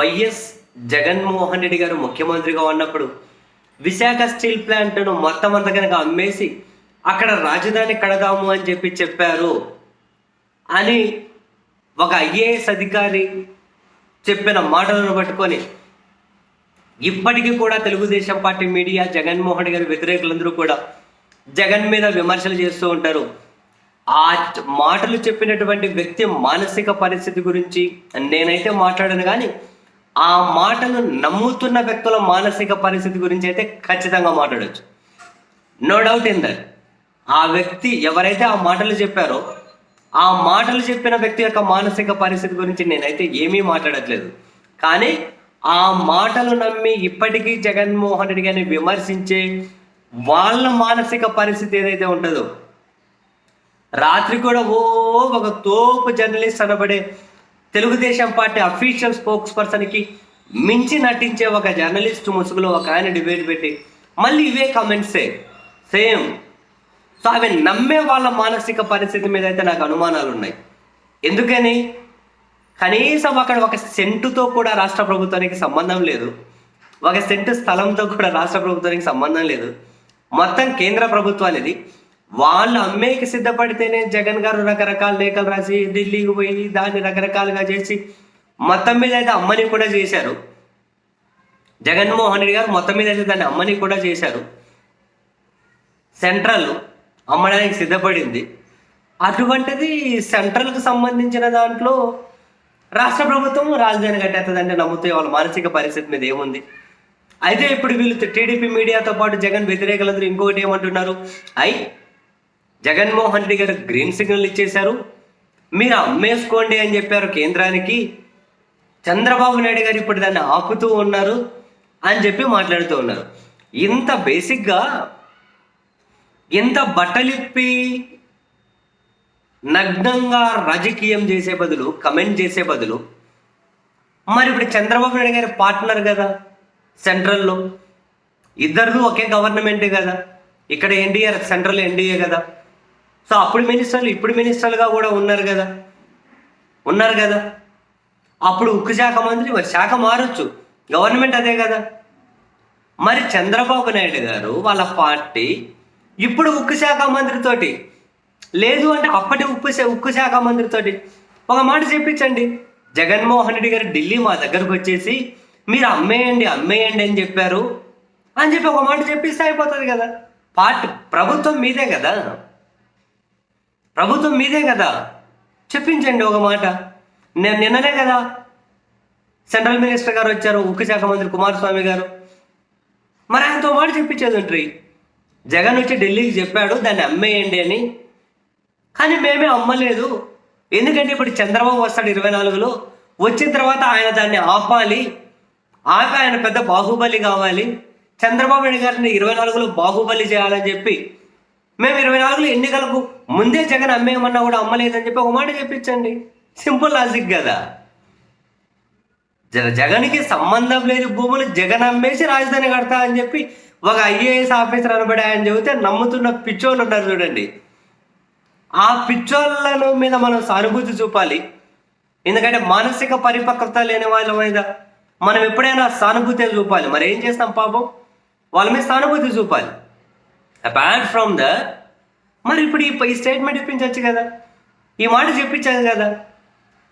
YS Jaganmohan Reddy గారు ముఖ్యమంత్రిగా ఉన్నప్పుడు విశాఖ స్టీల్ ప్లాంట్ను మొత్తం అంతా కనుక అమ్మేసి అక్కడ రాజధాని కడదాము అని చెప్పి చెప్పారు అని ఒక ఐఏఎస్ అధికారి చెప్పిన మాటలను పట్టుకొని ఇప్పటికీ కూడా తెలుగుదేశం పార్టీ మీడియా జగన్మోహన్ రెడ్డి గారి వ్యతిరేకులందరూ కూడా జగన్ మీద విమర్శలు చేస్తూ ఉంటారు. ఆ మాటలు చెప్పినటువంటి వ్యక్తి మానసిక పరిస్థితి గురించి నేనైతే మాట్లాడను కానీ ఆ మాటలు నమ్ముతున్న వ్యక్తుల మానసిక పరిస్థితి గురించి అయితే ఖచ్చితంగా మాట్లాడవచ్చు నో డౌట్ ఇన్ దట్ ఆ వ్యక్తి ఎవరైతే ఆ మాటలు చెప్పారో ఆ మాటలు చెప్పిన వ్యక్తి యొక్క మానసిక పరిస్థితి గురించి నేనైతే ఏమీ మాట్లాడట్లేదు. కానీ ఆ మాటలు నమ్మి ఇప్పటికీ జగన్మోహన్ రెడ్డి గారిని విమర్శించే వాళ్ళ మానసిక పరిస్థితి ఏదైతే ఉంటుందో రాత్రి కూడా ఓ ఒక తోపు జర్నలిస్ట్ అనబడే తెలుగుదేశం పార్టీ అఫీషియల్ స్పోక్స్ పర్సన్కి మించి నటించే ఒక జర్నలిస్ట్ ముసుగులో ఒక ఆయన డిబేట్ పెట్టి మళ్ళీ ఇవే కమెంట్సే. సేమ్. సో అవి నమ్మే వాళ్ళ మానసిక పరిస్థితి మీద అయితే నాకు అనుమానాలు ఉన్నాయి ఎందుకని? కనీసం అక్కడ ఒక సెంటుతో కూడా రాష్ట్ర ప్రభుత్వానికి సంబంధం లేదు. ఒక సెంటు స్థలంతో కూడా రాష్ట్ర ప్రభుత్వానికి సంబంధం లేదు. మొత్తం కేంద్ర ప్రభుత్వానిది. వాళ్ళు అమ్మేకి సిద్ధపడితేనే జగన్ గారు రకరకాల లేఖలు రాసి ఢిల్లీకి పోయి దాన్ని రకరకాలుగా చేసి మొత్తం మీద అయితే అమ్మని కూడా చేశారు. జగన్మోహన్ రెడ్డి గారు మొత్తం మీద అయితే దాన్ని అమ్మని కూడా చేశారు. సెంట్రల్ అమ్మడానికి సిద్ధపడింది. అటువంటిది సెంట్రల్కి సంబంధించిన దాంట్లో రాష్ట్ర ప్రభుత్వం రాజధాని కట్టేస్తుందంటే నమ్ముతాయి వాళ్ళ మానసిక పరిస్థితి మీద ఏముంది? అయితే ఇప్పుడు వీళ్ళు టీడీపీ మీడియాతో పాటు జగన్ వ్యతిరేకులందరూ ఇంకొకటి ఏమంటున్నారు? అయి జగన్మోహన్ రెడ్డి గారు గ్రీన్ సిగ్నల్ ఇచ్చేశారు. మీరు అమ్మేసుకోండి అని చెప్పారు కేంద్రానికి. చంద్రబాబు నాయుడు గారు ఇప్పుడు దాన్ని ఆపుతూ ఉన్నారు అని చెప్పి మాట్లాడుతూ ఉన్నారు. ఇంత బేసిక్గా ఇంత బట్టలిప్పి నగ్నంగా రాజకీయం చేసే బదులు కమెంట్ చేసే బదులు మరి ఇప్పుడు చంద్రబాబు నాయుడు గారి పార్ట్నర్ కదా సెంట్రల్లో. ఇద్దరు ఒకే గవర్నమెంట్ కదా. ఇక్కడ ఎన్డీఆర్ సెంట్రల్ ఎన్డీఏ కదా. సో అప్పుడు మినిస్టర్లు ఇప్పుడు మినిస్టర్లుగా కూడా ఉన్నారు కదా. ఉన్నారు కదా. అప్పుడు ఉక్కు శాఖ మంత్రి మరి శాఖ మారొచ్చు. గవర్నమెంట్ అదే కదా. మరి చంద్రబాబు నాయుడు గారు వాళ్ళ పార్టీ ఇప్పుడు ఉక్కు శాఖ మంత్రితోటి లేదు అంటే అప్పటి ఉప్పు ఉక్కు శాఖ మంత్రితోటి. ఒక మాట చెప్పించండి. జగన్మోహన్ రెడ్డి గారు ఢిల్లీ మా దగ్గరకు వచ్చేసి మీరు అమ్మేయండి అమ్మేయండి అని చెప్పారు. అని చెప్పి ఒక మాట చెప్పిస్తే అయిపోతుంది కదా. పార్టీ ప్రభుత్వం మీదే కదా. ప్రభుత్వం మీదే కదా. చెప్పించండి ఒక మాట. నేను నిన్ననే కదా సెంట్రల్ మినిస్టర్ గారు వచ్చారు ఉక్కు శాఖ మంత్రి కుమారస్వామి గారు. మరి ఆయనతో మాట చెప్పించేది జగన్ వచ్చి ఢిల్లీకి చెప్పాడు దాన్ని అమ్మేయండి అని. కానీ మేమే అమ్మలేదు. ఎందుకంటే ఇప్పుడు చంద్రబాబు వస్తాడు ఇరవై నాలుగులో. వచ్చిన తర్వాత ఆయన దాన్ని ఆపాలి. ఆపి ఆయన పెద్ద బాహుబలి కావాలి. చంద్రబాబు నాయుడు గారిని ఇరవై నాలుగులో బాహుబలి చేయాలని చెప్పి మేము ఇరవై నాలుగులో ఎన్నికలకు ముందే జగన్ అమ్మేయమన్నా కూడా అమ్మలేదని చెప్పి ఒక మాట చెప్పించండి. సింపుల్ లాజిక్ కదా. జగ జగన్కి సంబంధం లేని భూములు జగన్ అమ్మేసి రాజధాని కడతా అని చెప్పి ఒక ఐఏఎస్ ఆఫీసర్ అనబడి ఆయన చెబితే నమ్ముతున్న పిచ్చోళ్ళు ఉన్నారు చూడండి. ఆ పిచ్చోళ్ళను మీద మనం సానుభూతి చూపాలి. ఎందుకంటే మానసిక పరిపక్వత లేని వాళ్ళ మీద మనం ఎప్పుడైనా సానుభూతి చూపాలి. మరి ఏం చేస్తాం పాపం? వాళ్ళ మీద సానుభూతి చూపాలి. అపార్ట్ ఫ్రమ్ ద మరి ఇప్పుడు ఈ స్టేట్మెంట్ ఇప్పించవచ్చు కదా. ఈ మాట చెప్పించాలి కదా.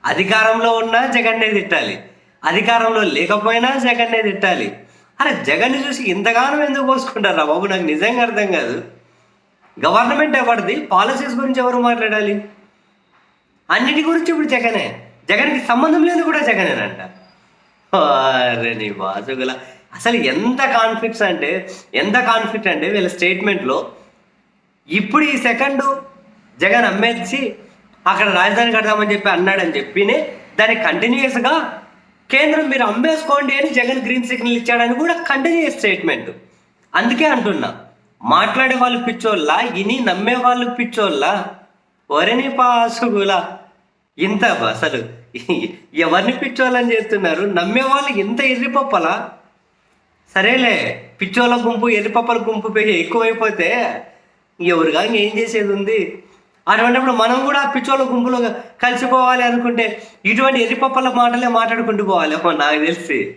అధికారంలో ఉన్నా జగన్నే తిట్టాలి. అధికారంలో లేకపోయినా జగన్నే తిట్టాలి. అరే జగన్ చూసి ఇంతగానం ఎందుకు పోసుకుంటారా బాబు? నాకు నిజంగా అర్థం కాదు. గవర్నమెంట్ ఎవరిది? పాలసీస్ గురించి ఎవరు మాట్లాడాలి? అన్నిటి గురించి ఇప్పుడు జగనే. జగన్కి సంబంధం లేదు కూడా జగనేనంట. అరే నీ వాసుగుల. అసలు ఎంత కాన్ఫ్లిక్ట్స్ అంటే ఎంత కాన్ఫ్లిక్ట్ అంటే వీళ్ళ స్టేట్మెంట్లో ఇప్పుడు ఈ సెకండ్ జగన్ అమ్మేసి అక్కడ రాజధాని కడదామని చెప్పి అన్నాడని చెప్పినే దాన్ని కంటిన్యూస్గా కేంద్రం మీరు అమ్మేసుకోండి అని జగన్ గ్రీన్ సిగ్నల్ ఇచ్చాడని కూడా కంటిన్యూస్ స్టేట్మెంట్ అందుకే అంటున్నా మాట్లాడే వాళ్ళు పిచ్చోళ్ళ ఇని నమ్మే వాళ్ళు పిచ్చోళ్ళ వరిని పాసుగుల. ఇంత అసలు ఎవరిని పిచ్చోళ్ళని చేస్తున్నారు? నమ్మే వాళ్ళు ఇంత ఎర్రిపప్పలా సరేలే పిచ్చోళ్ళ గుంపు ఎర్రిపప్పల గుంపు పెరిగి ఎక్కువైపోతే ఎవరుగా ఏం చేసేది ఉంది? అటువంటిప్పుడు మనం కూడా పిచ్చోళ్ళ గుంపులో కలిసిపోవాలి అనుకుంటే ఇటువంటి ఎర్రిపప్పల మాటలే మాట్లాడుకుంటూ పోవాలి. నాకు తెలిసి.